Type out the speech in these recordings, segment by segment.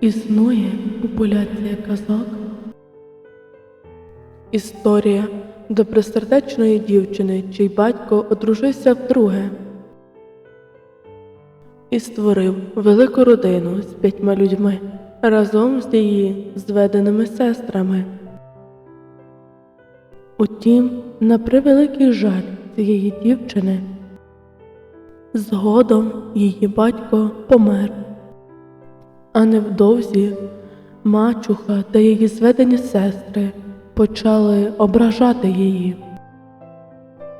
Існує популяція казок. Історія добросердечної дівчини, чий батько одружився вдруге і створив велику родину з п'ятьма людьми разом з її зведеними сестрами. Утім, на превеликий жаль цієї дівчини, згодом її батько помер. А невдовзі мачуха та її зведені сестри почали ображати її.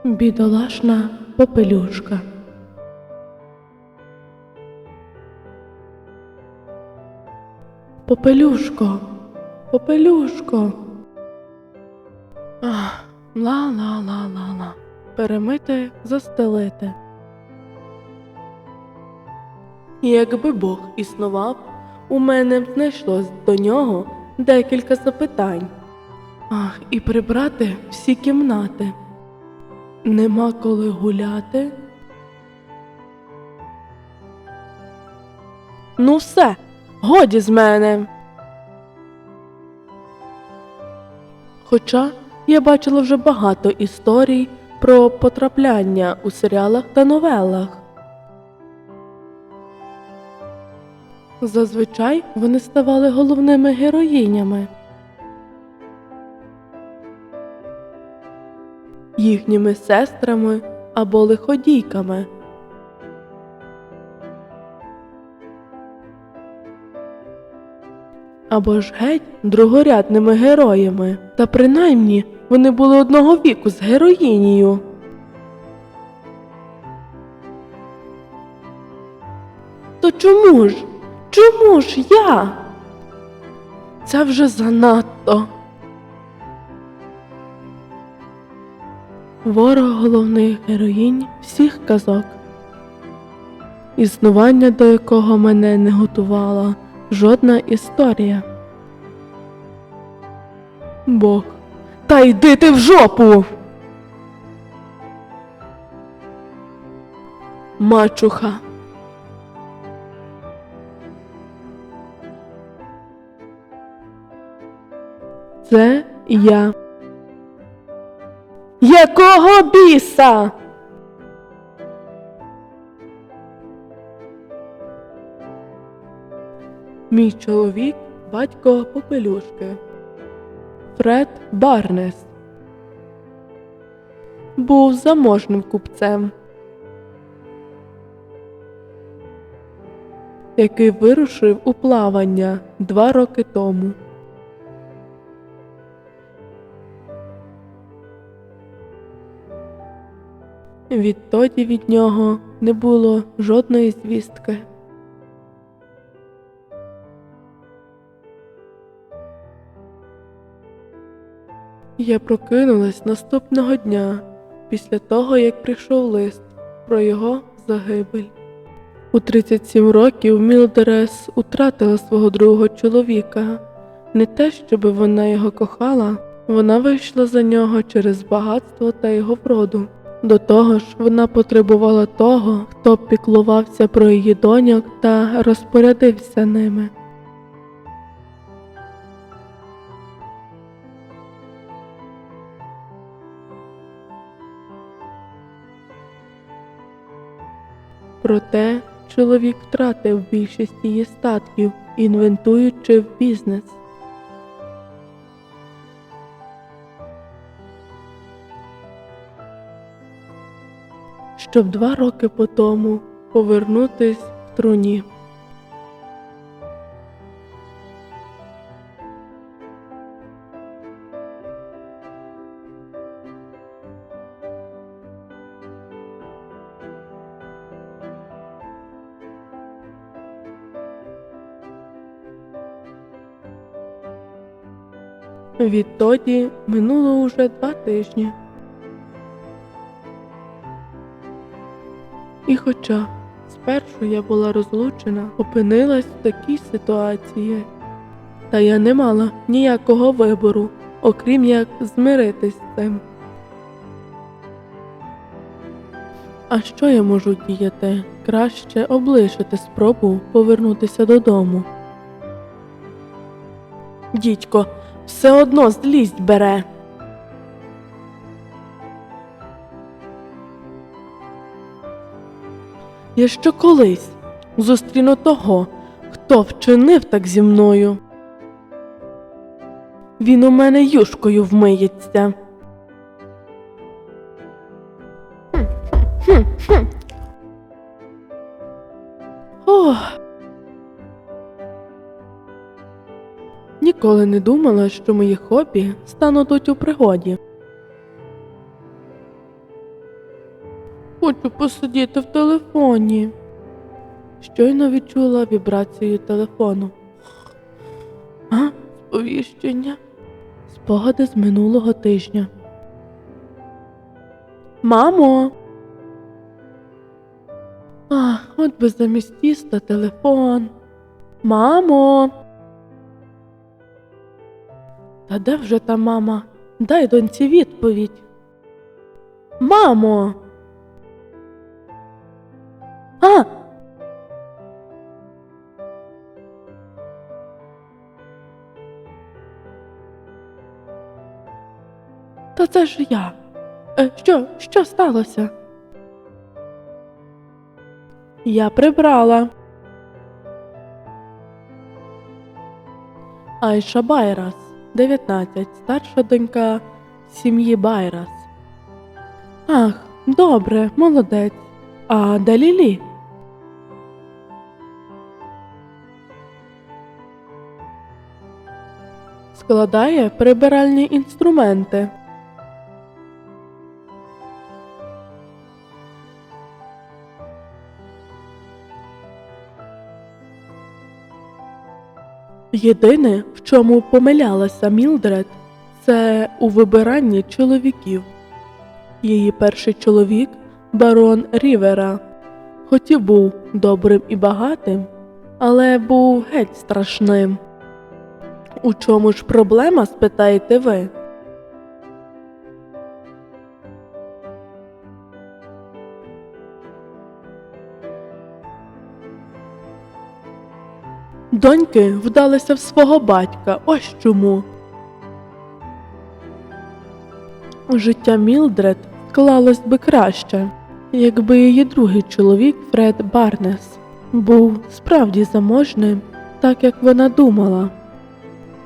Бідолашна попелюшка. Попелюшко, попелюшко. Ах, ла-ла-ла-ла-ла. Перемити, застелити. Якби Бог існував, у мене знайшлось до нього декілька запитань. Ах, і прибрати всі кімнати. Нема коли гуляти. Ну все, годі з мене. Хоча я бачила вже багато історій про потрапляння у серіалах та новелах. Зазвичай вони ставали головними героїнями. Їхніми сестрами або лиходійками. Або ж геть другорядними героями. Та принаймні вони були одного віку з героїнею. То чому ж? Чому ж я? Це вже занадто. Ворог головних героїнь всіх казок, існування до якого мене не готувала жодна історія. Бог, та йди ти в жопу. Мачуха. Це я. Якого біса? Мій чоловік батько попелюшки. Фред Барнес. Був заможним купцем, який вирушив у плавання два роки тому. Відтоді від нього не було жодної звістки. Я прокинулась наступного дня після того, як прийшов лист про його загибель. У 37 років Мілдерес утратила свого другого чоловіка. Не те, щоб вона його кохала, вона вийшла за нього через багатство та його вроду. До того ж, вона потребувала того, хто піклувався про її доньок та розпорядився ними. Проте чоловік втратив більшість її статків, інвентуючи в бізнес. Щоб два роки по тому повернутись в труні. Відтоді минуло уже два тижні. І хоча спершу я була розлучена, опинилась в такій ситуації, та я не мала ніякого вибору, окрім як змиритись з цим. А що я можу діяти? Краще облишити спробу повернутися додому. Дідько, все одно злість бере. Я ще колись зустріну того, хто вчинив так зі мною. Він у мене юшкою вмиється. Ох. Ніколи не думала, що мої хобі стануть у пригоді. Хочу посидіти в телефоні. Щойно відчула вібрацію телефону. А, сповіщення. Спогади з минулого тижня. Мамо. Ах, от би замість тіста телефон. Мамо. Та де вже та мама? Дай доньці відповідь. Мамо. Та це ж я. Е, що, що сталося? Я прибрала. Айша Байрас, 19, старша донька сім'ї Байрас. Ах, добре, молодець. А де Лілі? Складає прибиральні інструменти. Єдине, в чому помилялася Мілдред, це у вибиранні чоловіків. Її перший чоловік, барон Рівера, хоч і був добрим і багатим, але був геть страшним. У чому ж проблема, спитаєте ви? Доньки вдалися в свого батька, ось чому. Життя Мілдред склалось би краще, якби її другий чоловік Фред Барнес був справді заможним, так як вона думала,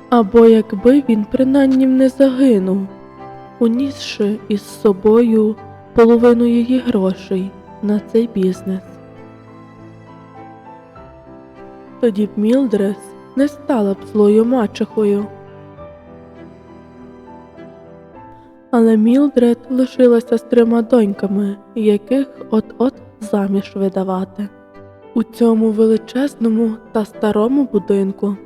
або якби він принаймні не загинув, унісши із собою половину її грошей на цей бізнес. Тоді б Мілдрес не стала б злою мачехою. Але Мілдред лишилася з трьома доньками, яких от-от заміж видавати. У цьому величезному та старому будинку.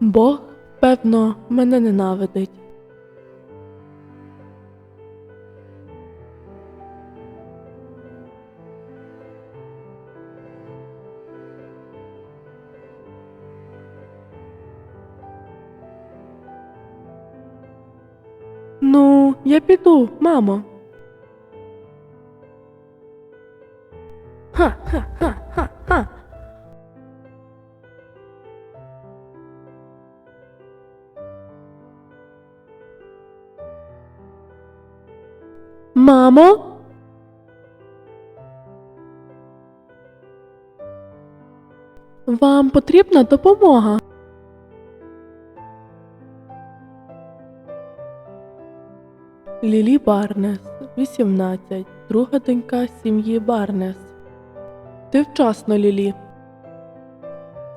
Бог, певно, мене ненавидить. Я піду, мамо. Ха-ха-ха-ха-ха. Мамо? Вам потрібна допомога? Лілі Барнес, 18, друга донька сім'ї Барнес. Ти вчасно, Лілі.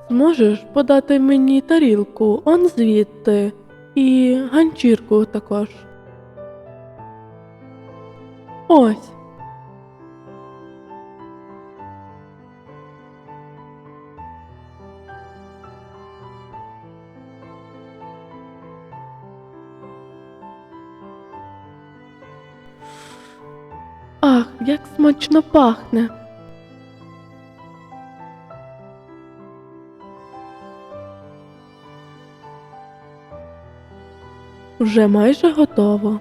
Зможеш подати мені тарілку он звідти і ганчірку також. Ось. Ах, як смачно пахне. Вже майже готово.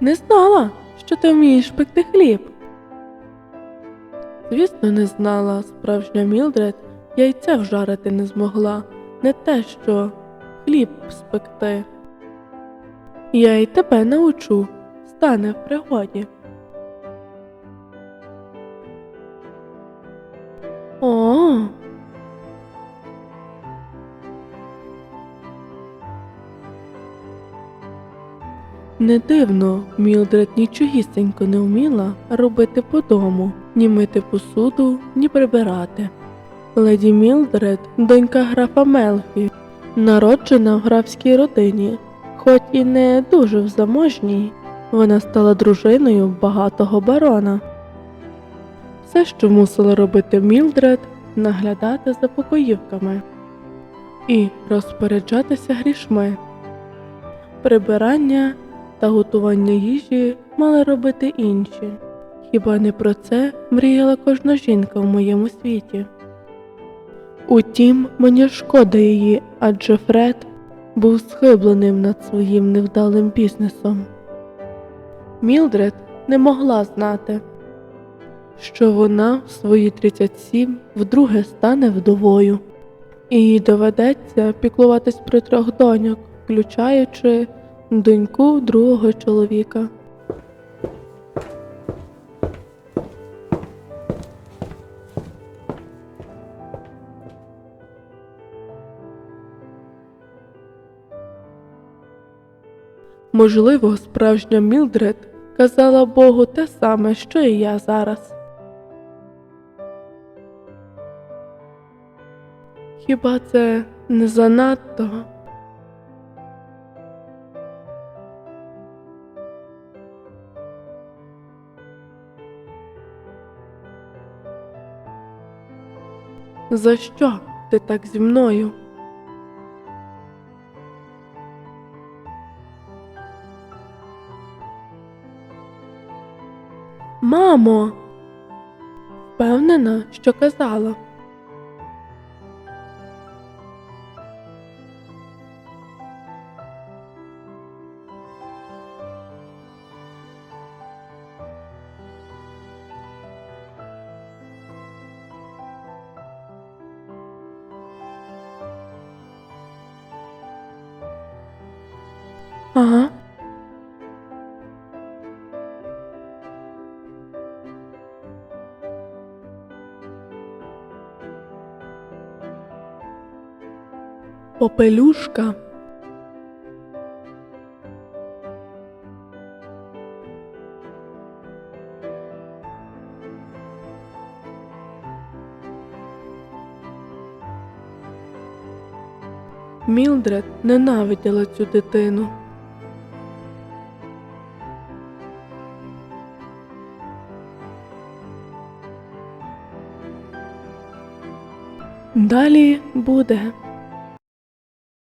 Не знала, що ти вмієш пекти хліб. Звісно, не знала, справжня Мілдред яйця вжарити не змогла, не те що хліб спекти. Я й тебе научу, стане в пригоді. О. Не дивно, Мілдред нічогісінько не вміла робити по дому, ні мити посуду, ні прибирати. Леді Мілдред, донька графа Мелфі, народжена в графській родині, хоч і не дуже в заможній, вона стала дружиною багатого барона. Все, що мусила робити Мілдред, наглядати за покоївками і розпоряджатися грішми. Прибирання та готування їжі мали робити інші. Хіба не про це мріяла кожна жінка в моєму світі? Утім, мені шкода її, адже Фред був схибленим над своїм невдалим бізнесом. Мілдред не могла знати, що вона в свої 37 вдруге стане вдовою, і їй доведеться піклуватись про трьох доньок, включаючи доньку другого чоловіка. Можливо, справжня Мілдред казала Богу те саме, що і я зараз. Хіба це не занадто? За що ти так зі мною? Мамо, впевнена, що казала. Ага. Попелюшка. Мілдред ненавиділа цю дитину. Далі буде.